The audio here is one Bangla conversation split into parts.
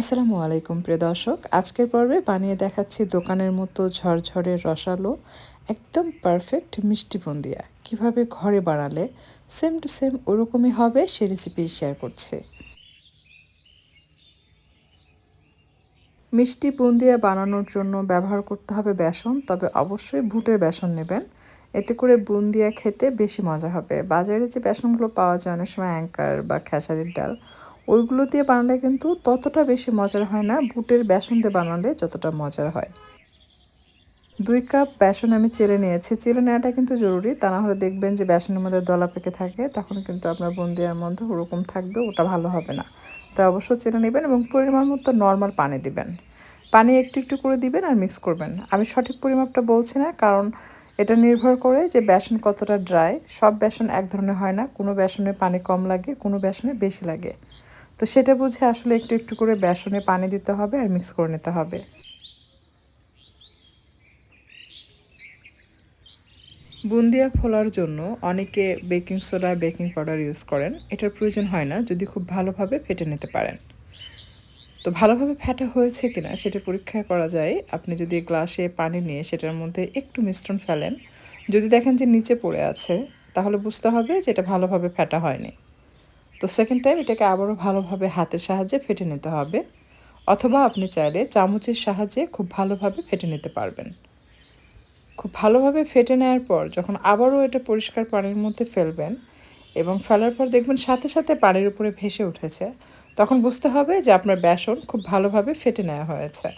আসসালামু আলাইকুম, প্রিয় দর্শক। আজকের পর্বে বানিয়ে দেখাচ্ছি দোকানের মতো ঝরঝরে রসালো, একদম পারফেক্ট মিষ্টি বুন্দিয়া। কীভাবে ঘরে বানালে সেম টু সেম ওরকমই হবে সে রেসিপি শেয়ার করছি। মিষ্টি বুন্দিয়া বানানোর জন্য ব্যবহার করতে হবে বেসন, তবে অবশ্যই ভুটের বেসন নেবেন। এতে করে বুন্দিয়া খেতে বেশি মজা হবে। বাজারে যে বেসনগুলো পাওয়া যায়, অনেক সময় অ্যাঙ্কার বা খেসারির ডাল ওইগুলো দিয়ে বানালে কিন্তু ততটা বেশি মজার হয় না, বুটের বেসন দিয়ে বানালে যতটা মজার হয়। দুই কাপ বেসন আমি চেলে নিয়েছি, চেলে নেওয়াটা কিন্তু জরুরি, তা না হলে দেখবেন যে বেসনের মধ্যে দলা পেকে থাকে, তখন কিন্তু আপনার বন্দিয়ার মধ্যে ওরকম থাকবে, ওটা ভালো হবে না। তাই অবশ্যই চেলে নেবেন এবং পরিমাণ মতো নর্মাল পানি দিবেন। পানি একটু একটু করে দিবেন আর মিক্স করবেন। আমি সঠিক পরিমাপটা বলছি না, কারণ এটা নির্ভর করে যে বেসন কতটা ড্রাই। সব বেসন এক ধরনের হয় না, কোনো বেসনে পানি কম লাগে, কোনো বেসনে বেশি লাগে। তো সেটা বুঝে আসলে একটু একটু করে বেসনে পানি দিতে হবে আর মিক্স করে নিতে হবে। বুন্দিয়া ফোলার জন্য অনেকে baking soda, baking powder use করেন। এটার প্রয়োজন হয় না, যদি খুব ভালোভাবে ফেটে নিতে পারেন। তো ভালোভাবে ফেটা হয়েছে কিনা সেটা পরীক্ষা করা যায়। আপনি যদি গ্লাসে পানি নিয়ে সেটার মধ্যে একটু মিশ্রণ ফেলেন, যদি দেখেন যে নিচে পড়ে আছে, তাহলে বুঝতে হবে যে এটা ভালোভাবে ফেটা হয়নি। তো সেকেন্ড টাইম এটাকে আবারও ভালোভাবে হাতের সাহায্যে ফেটে নিতে হবে। অথবা আপনি চাইলে চামচের সাহায্যে খুব ভালোভাবে ফেটে নিতে পারবেন। খুব ভালোভাবে ফেটে নেওয়ার পর যখন আবারও এটা পরিষ্কার পানির মধ্যে ফেলবেন এবং ফেলার পর দেখবেন সাথে সাথে পানির উপরে ভেসে উঠেছে, তখন বুঝতে হবে যে আপনার বেসন খুব ভালোভাবে ফেটে নেওয়া হয়েছে।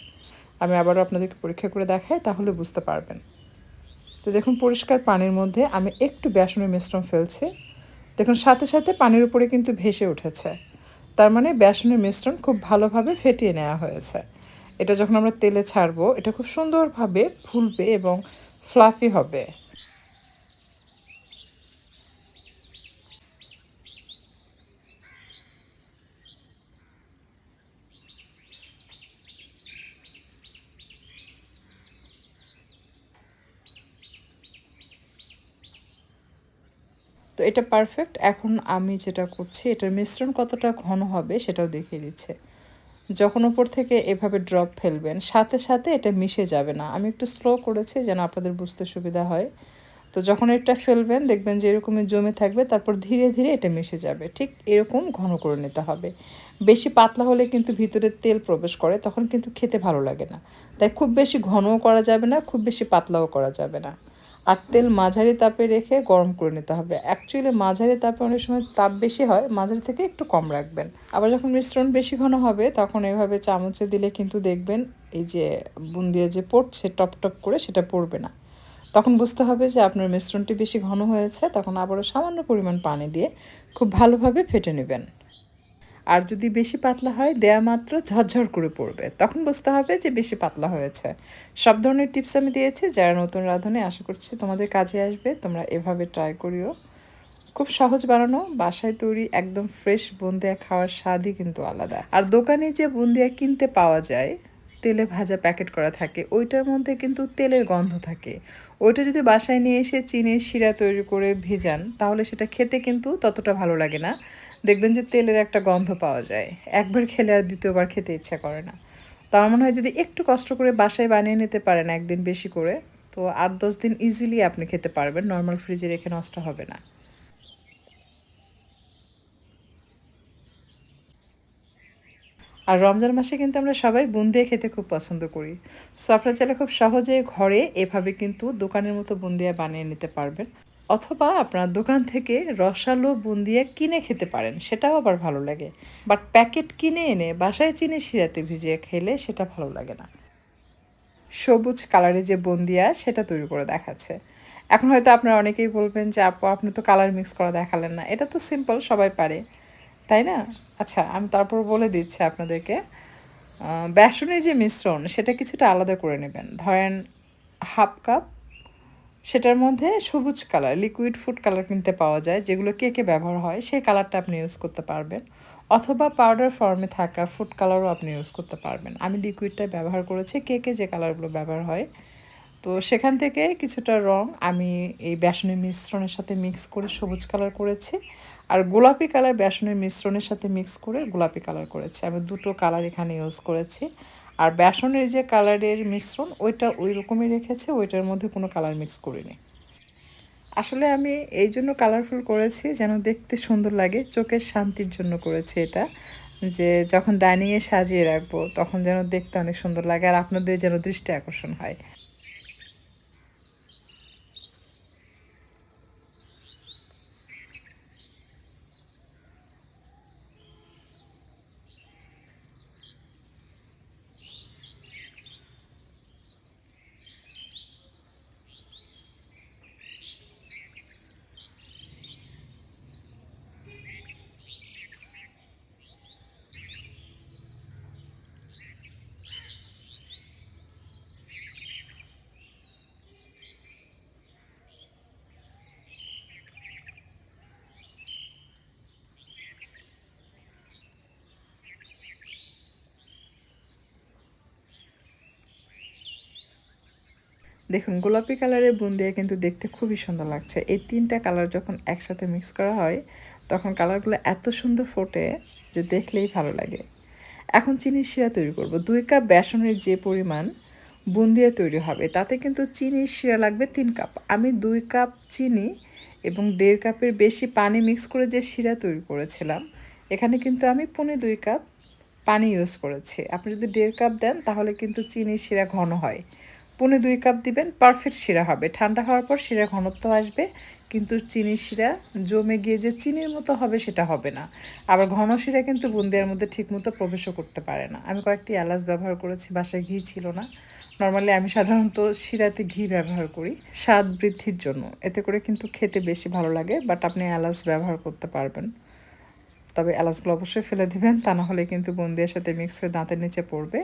আমি আবারও আপনাদেরকে পরীক্ষা করে দেখাই, তাহলে বুঝতে পারবেন। তো দেখুন, পরিষ্কার পানির মধ্যে আমি একটু বেসনের মিশ্রণ ফেলছি। দেখুন, সাথে সাথে পানির উপরে কিন্তু ভেসে উঠেছে। তার মানে বেসনের মিশ্রণ খুব ভালোভাবে ফেটিয়ে নেওয়া হয়েছে। এটা যখন আমরা তেলে ছাড়বো, এটা খুব সুন্দরভাবে ফুলবে এবং ফ্লাফি হবে। তো এটা পারফেক্ট এখন আমি যেটা করছি, এটার মিশ্রণ কতটা ঘন হবে সেটাও দেখিয়ে দিচ্ছে। যখন ওপর থেকে এভাবে ড্রপ ফেলবেন, সাথে সাথে এটা মিশে যাবে না। আমি একটু স্লো করেছি যেন আপনাদের বুঝতে সুবিধা হয়। তো যখন এটা ফেলবেন, দেখবেন যে এরকমই জমে থাকবে, তারপর ধীরে ধীরে এটা মিশে যাবে। ঠিক এরকম ঘন করে নিতে হবে। বেশি পাতলা হলে কিন্তু ভিতরে তেল প্রবেশ করে, তখন কিন্তু খেতে ভালো লাগে না। তাই খুব বেশি ঘনও করা যাবে না, খুব বেশি পাতলাও করা যাবে না। আর তেল মাঝারি তাপে রেখে গরম করে নিতে হবে। অ্যাকচুয়ালি মাঝারি তাপে অনেক সময় তাপ বেশি হয়, মাঝারি থেকে একটু কম রাখবেন। আবার যখন মিশ্রণ বেশি ঘন হবে, তখন এভাবে চামচে দিলে কিন্তু দেখবেন এই যে বুন্দিয়া যে পড়ছে, টপ টপ করে সেটা পড়বে না। তখন বুঝতে হবে যে আপনার মিশ্রণটি বেশি ঘন হয়েছে, তখন আবারও সামান্য পরিমাণ পানি দিয়ে খুব ভালোভাবে ফেটে নেবেন। আর যদি বেশি পাতলা হয়, দেয়া মাত্র ঝরঝর করে পড়বে। তখন বুঝতে হবে যে বেশি পাতলা হয়েছে। সব ধরনের টিপস আমি দিয়েছি, যারা নতুন রাঁধুনে, আশা করছি তোমাদের কাজে আসবে। তোমরা এভাবে ট্রাই করিও। খুব সহজ বানানো, বাসায় তৈরি একদম ফ্রেশ বুন্দিয়া খাওয়ার স্বাদই কিন্তু আলাদা। আর দোকানে যে বুন্দিয়া কিনতে পাওয়া যায় তেলে ভাজা প্যাকেট করা থাকে, ওইটার মধ্যে কিন্তু তেলের গন্ধ থাকে। ওইটা যদি বাসায় নিয়ে এসে চিনির শিরা তৈরি করে ভেজান, তাহলে সেটা খেতে কিন্তু ততটা ভালো লাগে না। দেখবেন যে তেলের একটা গন্ধ পাওয়া যায়। একবার খেলে আর দ্বিতীয়বার খেতে ইচ্ছা করে না। তো আমার মনে হয় যদি একটু কষ্ট করে বাসায় বানিয়ে নিতে পারেন একদিন বেশি করে, তো আট দশ দিন ইজিলি আপনি খেতে পারবেন। নর্মাল ফ্রিজে রেখে নষ্ট হবে না। আর রমজান মাসে কিন্তু আমরা সবাই বুন্দিয়া খেতে খুব পছন্দ করি। সো আপনারা চাইলে খুব সহজে ঘরে এভাবে কিন্তু দোকানের মতো বুন্দিয়া বানিয়ে নিতে পারবেন। অথবা আপনার দোকান থেকে রসালো বুন্দিয়া কিনে খেতে পারেন, সেটাও আবার ভালো লাগে। বাট প্যাকেট কিনে এনে বাসায় চিনি শিরাতে ভিজিয়ে খেলে সেটা ভালো লাগে না। সবুজ কালারে যে বুন্দিয়া, সেটা তৈরি করে দেখাচ্ছে। এখন হয়তো আপনারা অনেকেই বলবেন যে, আপু, আপনি তো কালার মিক্স করা দেখালেন না। এটা তো সিম্পল সবাই পারে। তাই না? আচ্ছা আমি তারপর বলে দিচ্ছি আপনাদেরকে। বেসনের যে মিশ্রণ, সেটা কিছুটা আলাদা করে নেবেন। ধরেন হাফ কাপ, সেটার মধ্যে সবুজ কালার লিকুইড ফুড কালার কিনতে পাওয়া যায়, যেগুলো কেকে ব্যবহার হয়, সেই কালারটা আপনি ইউজ করতে পারবেন। অথবা পাউডার ফর্মে থাকা ফুড কালারও আপনি ইউজ করতে পারবেন। আমি লিকুইডটা ব্যবহার করেছি কেকে যে কালারগুলো ব্যবহার হয় তো সেখান থেকে কিছুটা রং আমি এই বেসনের মিশ্রণের সাথে মিক্স করে সবুজ কালার করেছি। আর গোলাপি কালার বেসনের মিশ্রণের সাথে মিক্স করে গোলাপি কালার করেছি। আমি দুটো কালার এখানে ইউজ করেছি। আর বেসনের যে কালারের মিশ্রণ, ওইটা ওই রকমই রেখেছে, ওইটার মধ্যে কোনো কালার মিক্স করিনি। আসলে আমি এই জন্য কালারফুল করেছি যেন দেখতে সুন্দর লাগে, চোখের শান্তির জন্য করেছি এটা। যে যখন ডাইনিংয়ে সাজিয়ে রাখব, তখন যেন দেখতে অনেক সুন্দর লাগে, আর আপনাদের যেন দৃষ্টি আকর্ষণ হয়। দেখুন, গোলাপি কালারের বুন্দিয়া কিন্তু দেখতে খুবই সুন্দর লাগছে। এই তিনটা কালার যখন একসাথে মিক্স করা হয়, তখন কালারগুলো এত সুন্দর ফোটে যে দেখলেই ভালো লাগে। এখন চিনির শিরা তৈরি করব। দুই কাপ বেসনের যে পরিমাণ বুন্দিয়া তৈরি হবে, তাতে কিন্তু চিনির শিরা লাগবে তিন কাপ। আমি দুই কাপ চিনি এবং দেড় কাপের বেশি পানি মিক্স করে যে শিরা তৈরি করেছিলাম, এখানে কিন্তু আমি পুনে দুই কাপ পানি ইউজ করেছি। আপনি যদি দেড় কাপ দেন, তাহলে কিন্তু চিনির শিরা ঘন হয়। পনে দুই কাপ দিবেন পারফেক্ট শিরা হবে। ঠান্ডা হওয়ার পর শিরা ঘনত্ব আসবে, কিন্তু চিনি শিরা জমে গিয়ে যে চিনির মতো হবে সেটা হবে না। আবার ঘন শিরা কিন্তু বুন্দিয়ার মধ্যে ঠিকমতো প্রবেশও করতে পারে না। আমি কয়েকটি এলাচ ব্যবহার করেছি, বাসায় ঘি ছিল না। নর্মালি আমি সাধারণত শিরাতে ঘি ব্যবহার করি, স্বাদ বৃদ্ধির জন্য। এতে করে কিন্তু খেতে বেশি ভালো লাগে বাট আপনি এলাচ ব্যবহার করতে পারবেন। তবে এলাচগুলো অবশ্যই ফেলে দিবেন, তা না হলে কিন্তু বন্দিয়ার সাথে মিক্স হয়ে দাঁতের নিচে পড়বে।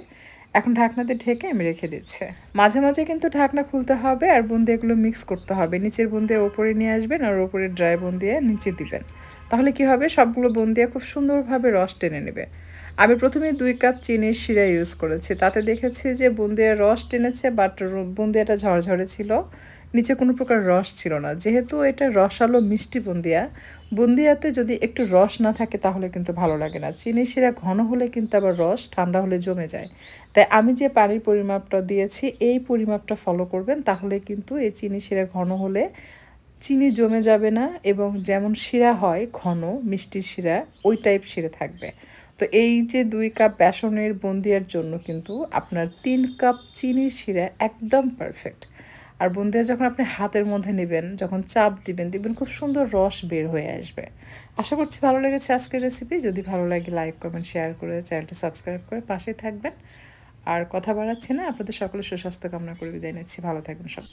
এখন ঢাকনাতে ঢেকে আমি রেখে দিচ্ছে। মাঝে মাঝে কিন্তু ঢাকনা খুলতে হবে আর বুন্দিয়াগুলো মিক্স করতে হবে। নিচের বুন্দিয়া ওপরে নিয়ে আসবেন আর ওপরে ড্রাই বুন্দিয়া নিচে দিবেন। তাহলে কি হবে? সবগুলো বন্দিয়া খুব সুন্দরভাবে রস টেনে নেবে। আমি প্রথমে দুই কাপ চিনির শিরা ইউজ করেছি। তাতে দেখেছি যে বুন্দিয়ার রস টেনেছে বাট বুন্দিয়াটা ঝরঝরে ছিল। নিচে কোনো প্রকার রস ছিল না। যেহেতু এটা রসালো মিষ্টি বুন্দিয়া, বুন্দিয়াতে যদি একটু রস না থাকে তাহলে কিন্তু ভালো লাগে না। চিনি শিরা ঘন হলে কিন্তু আবার রস, ঠান্ডা হলে জমে যায়। তাই আমি যে পানির পরিমাপটা দিয়েছি, এই পরিমাপটা ফলো করবেন, তাহলে কিন্তু এই চিনি শিরা ঘন হলে চিনি জমে যাবে না এবং যেমন শিরা হয় ঘন মিষ্টির শিরা, ওই টাইপ শিরা থাকবে। তো এই যে দুই কাপ বেসনের বন্দিয়ার জন্য কিন্তু আপনার তিন কাপ চিনির শিরা একদম পারফেক্ট আর বুন্দিয়া যখন আপনি হাতের মধ্যে নেবেন, যখন চাপ দিবেন, দেখবেন খুব সুন্দর রস বের হয়ে আসবে। আশা করছি ভালো লেগেছে আজকের রেসিপি যদি ভালো লাগে লাইক কমেন্ট শেয়ার করে চ্যানেলটি সাবস্ক্রাইব করে পাশেই থাকবেন। আর কথা বাড়াচ্ছি না, আপনাদের সকলে সুস্বাস্থ্য কামনা করে বিদায় নিচ্ছি। ভালো থাকবেন সব।